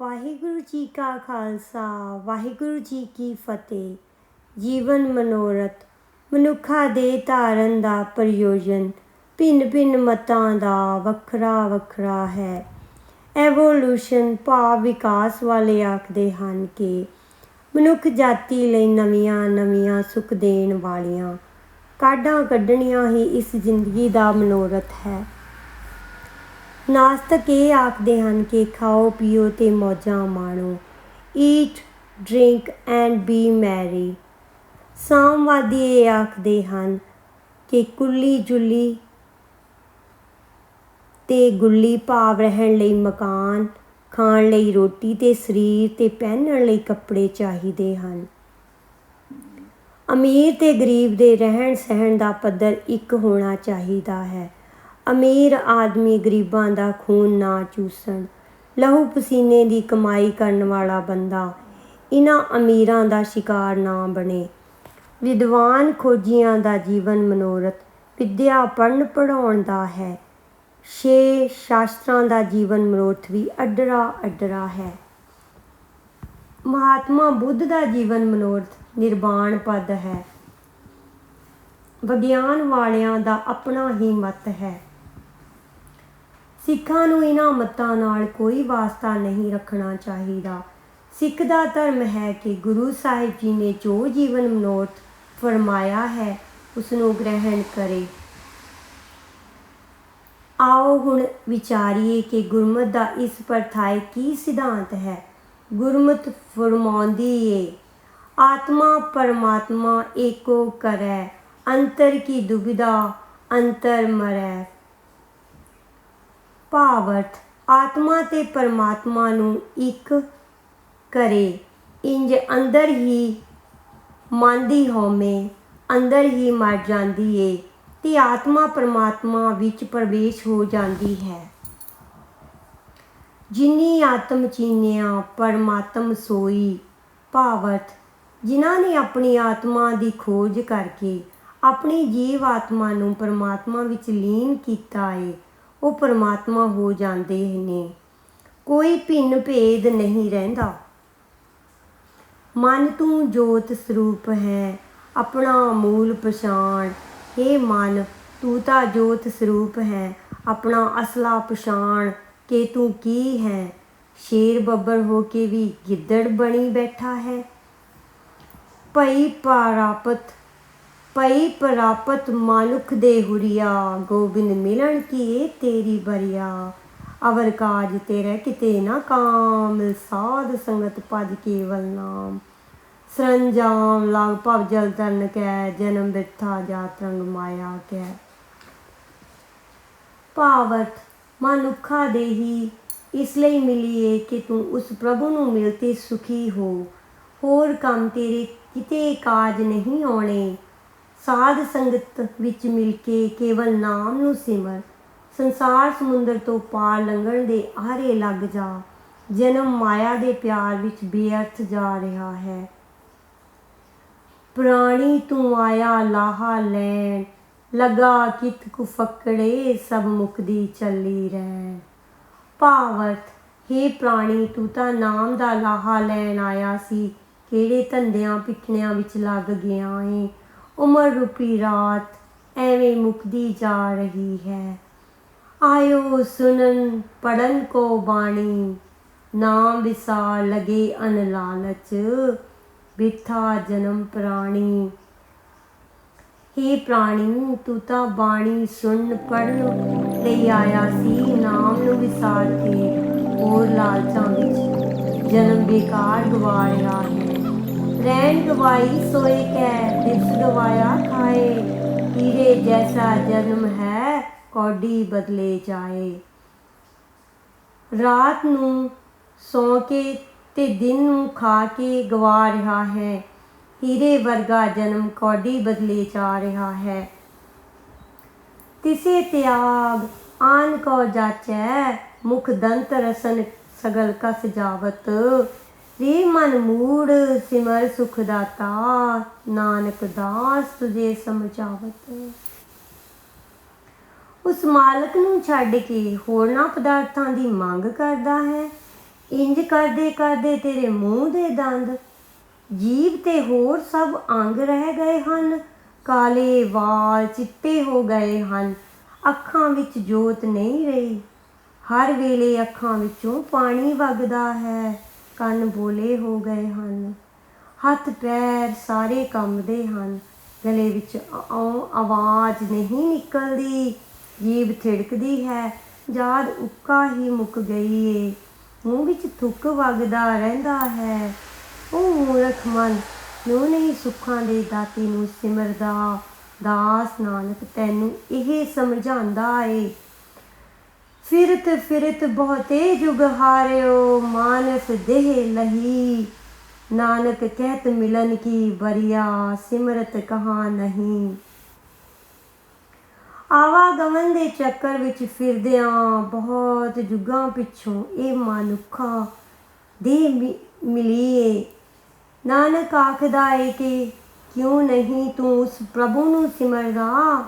ਵਾਹਿਗੁਰੂ ਜੀ ਕਾ ਖਾਲਸਾ, ਵਾਹਿਗੁਰੂ ਜੀ ਕੀ ਫਤਿਹ। ਜੀਵਨ ਮਨੋਰਥ, ਮਨੁੱਖਾ ਦੇ ਧਾਰਨ ਦਾ ਪ੍ਰਯੋਜਨ, ਭਿੰਨ ਭਿੰਨ ਮਤਾਂ ਦਾ ਵੱਖਰਾ ਵੱਖਰਾ ਹੈ। ਐਵੋਲੂਸ਼ਨ ਭਾਵ ਵਿਕਾਸ ਵਾਲੇ ਆਖਦੇ ਹਨ ਕਿ ਮਨੁੱਖ ਜਾਤੀ ਲਈ ਨਵੀਆਂ ਨਵੀਆਂ ਸੁਖ ਦੇਣ ਵਾਲੀਆਂ ਕਾਢਾਂ ਕੱਢਣੀਆਂ ਹੀ ਇਸ ਜ਼ਿੰਦਗੀ ਦਾ ਮਨੋਰਥ ਹੈ। ਨਾਸਤਕ ਇਹ ਆਖਦੇ ਹਨ ਕਿ ਖਾਓ, ਪੀਓ ਤੇ ਮੌਜਾਂ ਮਾਣੋ। Eat drink and be merry ਸਾਮਵਾਦੀ ਇਹ ਆਖਦੇ ਹਨ ਕਿ ਕੁੱਲੀ ਜੁੱਲੀ ਤੇ ਗੁੱਲੀ ਭਾਵ ਰਹਿਣ ਲਈ ਮਕਾਨ, ਖਾਣ ਲਈ ਰੋਟੀ ਤੇ ਸਰੀਰ ਤੇ ਪਹਿਨਣ ਲਈ ਕੱਪੜੇ ਚਾਹੀਦੇ ਹਨ। ਅਮੀਰ ਤੇ ਗਰੀਬ ਦੇ ਰਹਿਣ ਸਹਿਣ ਦਾ ਪੱਧਰ ਇੱਕ ਹੋਣਾ ਚਾਹੀਦਾ ਹੈ। ਅਮੀਰ ਆਦਮੀ ਗਰੀਬਾਂ ਦਾ ਖੂਨ ਨਾ ਚੂਸਣ, ਲਹੂ ਪਸੀਨੇ ਦੀ ਕਮਾਈ ਕਰਨ ਵਾਲਾ ਬੰਦਾ ਇਹਨਾਂ ਅਮੀਰਾਂ ਦਾ ਸ਼ਿਕਾਰ ਨਾ ਬਣੇ। ਵਿਦਵਾਨ ਖੋਜੀਆਂ ਦਾ ਜੀਵਨ ਮਨੋਰਥ, ਵਿਦਿਆ ਪੜਨ ਪੜਾਉਣ ਦਾ ਹੈ। ਛੇ ਸ਼ਾਸਤਰਾਂ ਦਾ ਜੀਵਨ ਮਨੋਰਥ ਵੀ ਅੱਡਰਾ ਅੱਡਰਾ ਹੈ। ਮਹਾਤਮਾ ਬੁੱਧ ਦਾ ਜੀਵਨ ਮਨੋਰਥ ਨਿਰਵਾਣ ਪਦ ਹੈ। ਵਿਗਿਆਨ ਵਾਲਿਆਂ ਦਾ ਆਪਣਾ ਹੀ ਮਤ ਹੈ। ਸਿੱਖਾਂ ਨੂੰ ਇਹਨਾਂ ਮਤਾਂ ਨਾਲ ਕੋਈ ਵਾਸਤਾ ਨਹੀਂ ਰੱਖਣਾ ਚਾਹੀਦਾ। ਸਿੱਖ ਦਾ ਧਰਮ ਹੈ ਕਿ ਗੁਰੂ ਸਾਹਿਬ ਜੀ ਨੇ ਜੋ ਜੀਵਨ ਮਨੋਰਥ ਫਰਮਾਇਆ ਹੈ ਉਸ ਨੂੰ ਗ੍ਰਹਿਣ ਕਰੇ। ਆਓ ਹੁਣ ਵਿਚਾਰੀਏ ਕਿ ਗੁਰਮਤ ਦਾ ਇਸ ਪਰਥਾਏ ਕੀ ਸਿਧਾਂਤ ਹੈ। ਗੁਰਮਤ ਫਰਮਾਉਂਦੀ ਏ, ਆਤਮਾ ਪਰਮਾਤਮਾ ਏਕੋ ਕਰੈ, ਅੰਤਰ ਕੀ ਦੁਬਿਧਾ, ਅੰਤਰ ਮਰੈ। ਭਾਵਰਥ ਆਤਮਾ ਤੇ ਪਰਮਾਤਮਾ ਨੂੰ ਇੱਕ ਕਰੇ। ਇੰਜ ਅੰਦਰ ਹੀ ਮਨ ਦੀ ਅੰਦਰ ਹੀ ਮਰ ਜਾਂਦੀ ਏ ਤੇ ਆਤਮਾ ਪਰਮਾਤਮਾ ਵਿੱਚ ਪ੍ਰਵੇਸ਼ ਹੋ ਜਾਂਦੀ ਹੈ। ਜਿਨੀ ਆਤਮ ਚੀਨਿਆ ਪਰਮਾਤਮ ਸੋਈ ਭਾਵਤ ਜਿਨ੍ਹਾਂ ਨੇ ਆਪਣੀ ਆਤਮਾ ਦੀ ਖੋਜ ਕਰਕੇ ਆਪਣੀ ਜੀਵ ਆਤਮਾ ਨੂੰ ਪਰਮਾਤਮਾ ਵਿੱਚ ਲੀਨ ਕੀਤਾ ਏ ਉਹ ਪਰਮਾਤਮਾ ਹੋ ਜਾਂਦੇ ਨੇ। ਕੋਈ ਭਿੰਨ ਭੇਦ ਨਹੀਂ ਰਹਿੰਦਾ। ਮਨ ਤੂੰ ਜੋਤ ਸਰੂਪ ਹੈ, ਆਪਣਾ ਮੂਲ ਪਛਾਣ। हे ਮਨ, ਤੂੰ ਤਾਂ ਜੋਤ ਸਰੂਪ ਹੈ, ਆਪਣਾ ਅਸਲਾ ਪਛਾਣ ਕਿ ਤੂੰ ਕੀ ਹੈ? ਸ਼ੇਰ ਬੱਬਰ ਹੋ ਕੇ ਵੀ ਗਿੱਦੜ ਬਣੀ ਬੈਠਾ ਹੈ। ਭਈ ਪ੍ਰਾਪਤ ਪਈ ਪ੍ਰਾਪਤ ਮਾਨੁਖ ਦੇ ਹੁਰੀਆ, ਗੋਬਿੰਦ ਮਿਲਣ ਕੀ ਤੇਰੀ ਬਰੀਆ ਅਵਰ ਕਾਜ ਤੇਰੇ ਕਿਤੇ ਨਾ ਕਾਮ, ਸਾਧ ਸੰਗਤ ਭਜ ਕੇਵਲ ਨਾਮ। ਸਰੰਜਾਮ ਲਾਗ ਭਵ ਜਲ ਤਰਨ ਕੈ, ਜਨਮ ਬਿਰਥਾ ਜਾਤ ਰੰਗ ਮਾਇਆ ਕੈ। ਭਾਵਤ ਮਨੁੱਖਾ ਦੇ ਹੀ ਇਸ ਲਈ ਮਿਲੀਏ ਕਿ ਤੂੰ ਉਸ ਪ੍ਰਭੂ ਨੂੰ ਮਿਲਤੇ ਸੁਖੀ ਹੋ। ਹੋਰ ਕੰਮ ਤੇਰੇ ਕਿਤੇ ਕਾਜ ਨਹੀਂ ਆਉਣੇ। ਸਾਧ ਸੰਗਤ ਵਿੱਚ ਮਿਲ ਕੇ ਕੇਵਲ ਨਾਮ ਨੂੰ ਸਿਮਰ, ਸੰਸਾਰ ਸਮੁੰਦਰ ਤੋਂ ਪਾਰ ਲੰਘਣ ਦੇ ਆਰੇ ਲੱਗ ਜਾ, ਜਨਮ ਮਾਇਆ ਦੇ ਪਿਆਰ ਵਿੱਚ ਬੇਅਰਥ ਜਾ ਰਿਹਾ ਹੈ। ਪ੍ਰਾਣੀ ਤੂੰ ਆਇਆ ਲਾਹਾ ਲੈਣ, ਲਗਾ ਕਿਤ ਕੁ ਫਕੜੇ ਸਭ ਮੁਕਦੀ ਚੱਲੀ ਰਹਿ ਭਾਵਰਤ ਹੇ ਪ੍ਰਾਣੀ, ਤੂੰ ਤਾਂ ਨਾਮ ਦਾ ਲਾਹਾ ਲੈਣ ਆਇਆ ਸੀ, ਕਿਹੜੇ ਧੰਦਿਆਂ ਪਿੱਠਣਿਆਂ ਵਿੱਚ ਲੱਗ ਗਿਆ ਏ? ਉਮਰ ਰੂਪੀ ਰਾਤ ਐਵੇਂ ਮੁਕਦੀ ਜਾ ਰਹੀ ਹੈ। ਆਇਓ ਸੁਨਨ ਪੜਨ ਕੋ ਬਾਣੀ, ਨਾਮ ਵਿਸਾਰ ਲਗੇ ਅਨ ਲਾਲਚ, ਬਿਥਾ ਜਨਮ ਪ੍ਰਾਣੀ। ਹੇ ਪ੍ਰਾਣੀ, ਤੂੰ ਤਾਂ ਬਾਣੀ ਸੁਣ ਪੜਨ ਲਈ ਆਇਆ ਸੀ, ਨਾਮ ਨੂੰ ਵਿਸਾਰ ਕੇ ਹੋਰ ਲਾਲਚਾਂ ਵਿੱਚ ਜਨਮ ਬੇਕਾਰ ਗਵਾ ਰਿਹਾ ਹੈ। ਰਹਿਣ ਗਵਾਈ ਸੋਏ ਕੈ ਦਿਸ ਗਵਾਇਆ ਖਾਏ। ਹੀਰੇ ਜੈਸਾ ਜਨਮ ਹੈ, ਕੌਡੀ ਬਦਲੇ ਜਾਏ। ਰਾਤ ਨੂੰ ਸੌ ਕੇ ਤੇ ਦਿਨ ਨੂੰ ਖਾ ਕੇ ਗਵਾ ਰਿਹਾ ਹੈ। ਹੀਰੇ ਵਰਗਾ ਜਨਮ ਕੌਡੀ ਬਦਲੇ ਜਾ ਰਿਹਾ ਹੈ। ਤਿਸੇ ਤਿਆਗ ਆਨ ਕੋ ਜਾਚੈ, ਮੁਖ ਦੰਤ ਰਸਨ ਸਗਲ ਕਸ ਸਜਾਵਤ ਰੇ ਮਨ ਮੂੜ, ਸਿਮਰ ਸੁਖ ਦਾਤਾ, ਨਾਨਕ ਦਾਸ ਤੁਝੇ ਸਮਝਾਵਤ। ਉਸ ਮਾਲਕ ਨੂੰ ਛੱਡ ਕੇ ਹੋਰਨਾਂ ਪਦਾਰਥਾਂ ਦੀ ਮੰਗ ਕਰਦਾ ਹੈ। ਇੰਜ ਕਰਦੇ ਕਰਦੇ ਤੇਰੇ ਮੂੰਹ ਦੇ ਦੰਦ, ਜੀਵ ਤੇ ਹੋਰ ਸਭ ਅੰਗ ਰਹਿ ਗਏ ਹਨ। ਕਾਲੇ ਵਾਲ ਚਿੱਟੇ ਹੋ ਗਏ ਹਨ, ਅੱਖਾਂ ਵਿੱਚ ਜੋਤ ਨਹੀਂ ਰਹੀ। ਹਰ ਵੇਲੇ ਅੱਖਾਂ ਵਿੱਚੋਂ ਪਾਣੀ ਵਗਦਾ ਹੈ। ਕੰਨ ਬੋਲੇ ਹੋ ਗਏ ਹਨ। ਹੱਥ ਪੈਰ ਸਾਰੇ ਕੰਬਦੇ ਹਨ। ਗਲੇ ਵਿੱਚ ਆਵਾਜ਼ ਨਹੀਂ ਨਿਕਲਦੀ। ਜੀਭ ਥਿੜਕਦੀ ਹੈ। ਯਾਦ ਉੱਕਾ ਹੀ ਮੁੱਕ ਗਈ ਏ ਮੂੰਹ ਵਿੱਚ ਥੁੱਕ ਵਗਦਾ ਰਹਿੰਦਾ ਹੈ। ਉਹ ਮੂਰਖ ਮਨ ਨੂੰ ਨਹੀਂ ਸੁੱਖਾਂ ਦੇ ਦਾਤੇ ਨੂੰ ਸਿਮਰਦਾ? ਦਾਸ ਨਾਨਕ ਤੈਨੂੰ ਇਹ ਸਮਝਾਉਂਦਾ ਏ। ਫਿਰਤ ਫਿਰਤ ਬਹੁਤੇ ਜੁਗ ਹਾਰਿਓ, ਮਾਨਸ ਦੇਹ ਲਹੀ ਨਾਨਕ ਕਹਿਤ ਮਿਲਨ ਕੀ ਬਰੀਆ ਸਿਮਰਤ ਕਹਾ ਨਹੀਂ। ਆਵਾਗਮਨ ਦੇ ਚੱਕਰ ਵਿੱਚ ਫਿਰਦਿਆਂ ਬਹੁਤ ਜੁਗਾਂ ਪਿੱਛੋਂ ਇਹ ਮਨੁੱਖਾ ਦੇ ਮਿਲੀਏ। ਨਾਨਕ ਆਖਦਾ ਏ ਕਿ ਕਿਉਂ ਨਹੀਂ ਤੂੰ ਉਸ ਪ੍ਰਭੂ ਨੂੰ ਸਿਮਰਦਾ?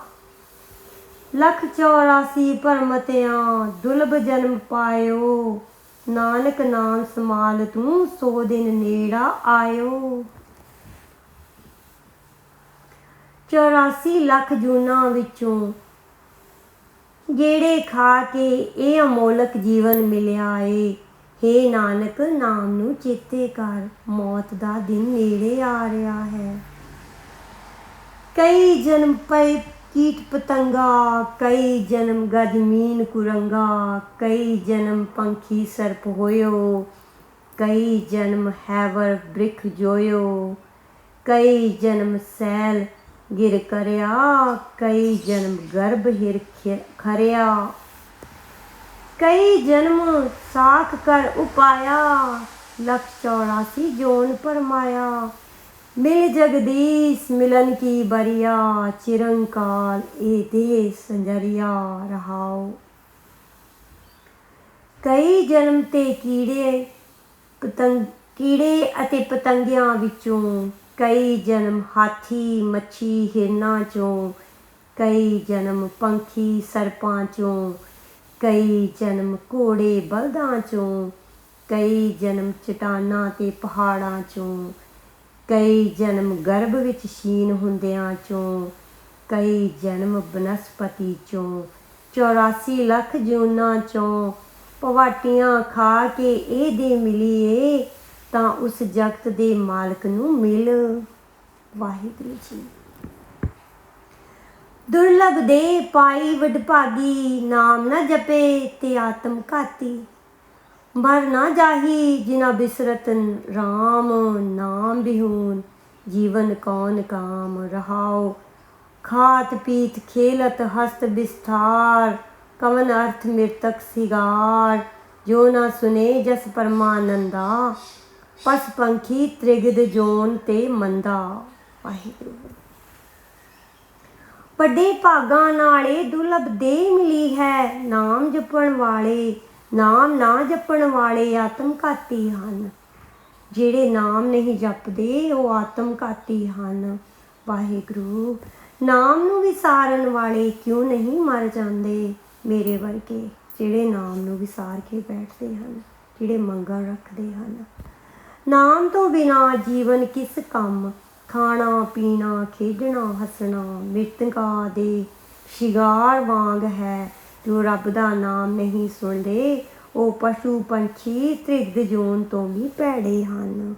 ਲੱਖ 84 ਪਰਮਤਿਆਂ ਦੁਲਬ ਜਨਮ ਪਾਇਓ। ਨਾਨਕ ਨਾਮ ਸਮਾਲ ਤੂੰ, ਸੋ ਦਿਨ ਨੇੜਾ ਆਇਓ। 84 ਲੱਖ ਜੂਨਾਂ ਵਿੱਚੋਂ ਜਿਹੜੇ ਖਾ ਕੇ ਇਹ ਅਮੋਲਕ ਜੀਵਨ ਮਿਲਿਆ ਏ। ਹੇ ਨਾਨਕ, ਨਾਮ ਨੂੰ ਚੇਤੇ ਕਰ, ਮੌਤ ਦਾ ਦਿਨ ਨੇੜੇ ਆ ਰਿਹਾ ਹੈ। ਕਈ ਜਨਮ ਪਏ कीट पतंगा कई जन्म गजमीन कुरंगा कई जन्म पंखी सर्प होयो कई जन्म हैवर ब्रिख जोयो कई जन्म सैल गिर करया कई जन्म गर्भ हिर खरिया कई जन्म साख कर उपाया लक्ष चौरासी जोन परमाया ਪਰਮਾਇਆ ਮਿਲ ਜਗਦੀਸ਼ ਮਿਲਨ ਕੀ ਬਰੀਆ ਚਿਰੰਕਾਲ ਇਹ ਦੇ ਸੰਜਰੀਆ ਕਈ ਜਨਮ ਤੇ ਕੀੜੇ ਪਤੰਗ ਕੀੜੇ ਅਤੇ ਪਤੰਗਿਆਂ ਵਿੱਚੋਂ ਕਈ ਜਨਮ ਹਾਥੀ ਮੱਛੀ ਹਿਰਨਾਂ ਚੋਂ ਕਈ ਜਨਮ ਪੰਖੀ ਸਰਪਾਂ ਚੋਂ ਕਈ ਜਨਮ ਘੋੜੇ ਬਲਦਾਂ ਚੋਂ ਕਈ ਜਨਮ ਚਟਾਨਾਂ ਤੇ ਪਹਾੜਾਂ ਚੋਂ ਕਈ ਜਨਮ ਗਰਭ ਵਿੱਚ ਸ਼ੀਨ ਹੁੰਦਿਆਂ ਚੋਂ, ਕਈ ਜਨਮ ਬਨਸਪਤੀ ਚੋਂ 84 ਲੱਖ ਜੂਨਾਂ ਚੋਂ ਪਵਾਟੀਆਂ ਖਾ ਕੇ ਇਹ ਦੇ ਮਿਲੀਏ ਤਾਂ ਉਸ ਜਗਤ ਦੇ ਮਾਲਕ ਨੂੰ ਮਿਲ। ਵਾਹਿਗੁਰੂ ਜੀ। ਦੁਰਲਭ ਦੇ ਪਾਈ ਵਡਭਾਗੀ, ਨਾਮ ਨਾ ਜਪੇ ਤੇ ਆਤਮ ਘਾਤੀ। ਮਰ ਨਾ ਜਾਹੀ ਜਿਨਾ ਬਿਸਰਤ RAM ਨਾਮ ਬਿਹੂਨ, ਜੀਵਨ ਕੌਣ ਕਾਮ ਰਹਾਓ ਖਾਤ ਪੀਤ ਖੇਲਤ ਹਸਤ ਵਿਸਥਾਰ ਕਵਨ ਅਰਥ ਮਿਰਤਕ ਸਿਗਾਰ, ਜੋ ਨਾ ਸੁਨੇ ਜਸ ਪਰਮਾਨੰਦਾ, ਪਸ ਪੰਖੀ ਤ੍ਰਿਗਦ ਜੋਨ ਤੇ ਮੰਦਾ। ਵਾਹਿਗੁਰੂ। ਵੱਡੇ ਭਾਗਾਂ ਨਾਲੇ ਦੁਰਲਭ ਦੇ ਮਿਲੀ ਹੈ, ਨਾਮ ਜਪਣ ਵਾਲੇ ਨਾਮ ਨਾ ਜਪਣ ਵਾਲੇ ਆਤਮ ਘਾਤੀ ਹਨ। ਜਿਹੜੇ ਨਾਮ ਨਹੀਂ ਜਪਦੇ, ਉਹ ਆਤਮ ਘਾਤੀ ਹਨ। ਵਾਹਿਗੁਰੂ, ਨਾਮ ਨੂੰ ਵਿਸਾਰਨ ਵਾਲੇ ਕਿਉਂ ਨਹੀਂ ਮਰ ਜਾਂਦੇ? ਮੇਰੇ ਵਰਗੇ, ਜਿਹੜੇ ਨਾਮ ਨੂੰ ਵਿਸਾਰ ਕੇ ਬੈਠਦੇ ਹਨ, ਜਿਹੜੇ ਮੰਗਾਂ ਰੱਖਦੇ ਹਨ। ਨਾਮ ਤੋਂ ਬਿਨਾ ਜੀਵਨ ਕਿਸ ਕੰਮ? ਖਾਣਾ, ਪੀਣਾ, ਖੇਡਣਾ, ਹੱਸਣਾ, ਮ੍ਰਿਤਕਾਂ ਦੇ ਸ਼ਿਗਾਰ ਵਾਂਗ ਹੈ। ਜੋ ਰੱਬ ਦਾ ਨਾਮ ਨਹੀਂ ਸੁਣਦੇ ਉਹ ਪਸ਼ੂ ਪੰਛੀ ਤ੍ਰਿਗਦ ਜੋਨ ਤੋਂ ਵੀ ਭੈੜੇ ਹਨ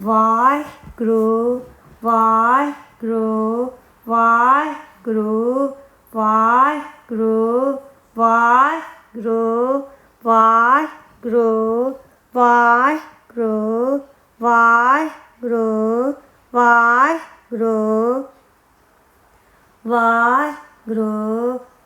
ਵਾਹਿਗੁਰੂ ਵਾਹਿਗੁਰੂ ਵਾਹਿਗੁਰੂ ਵਾਹਿਗੁਰੂ ਵਾਹਿਗੁਰੂ ਵਾਹਿਗੁਰੂ ਵਾਹਿਗੁਰੂ ਵਾਹਿਗੁਰੂ ਵਾਹਿਗੁਰੂ ਵਾਹਿਗੁਰੂ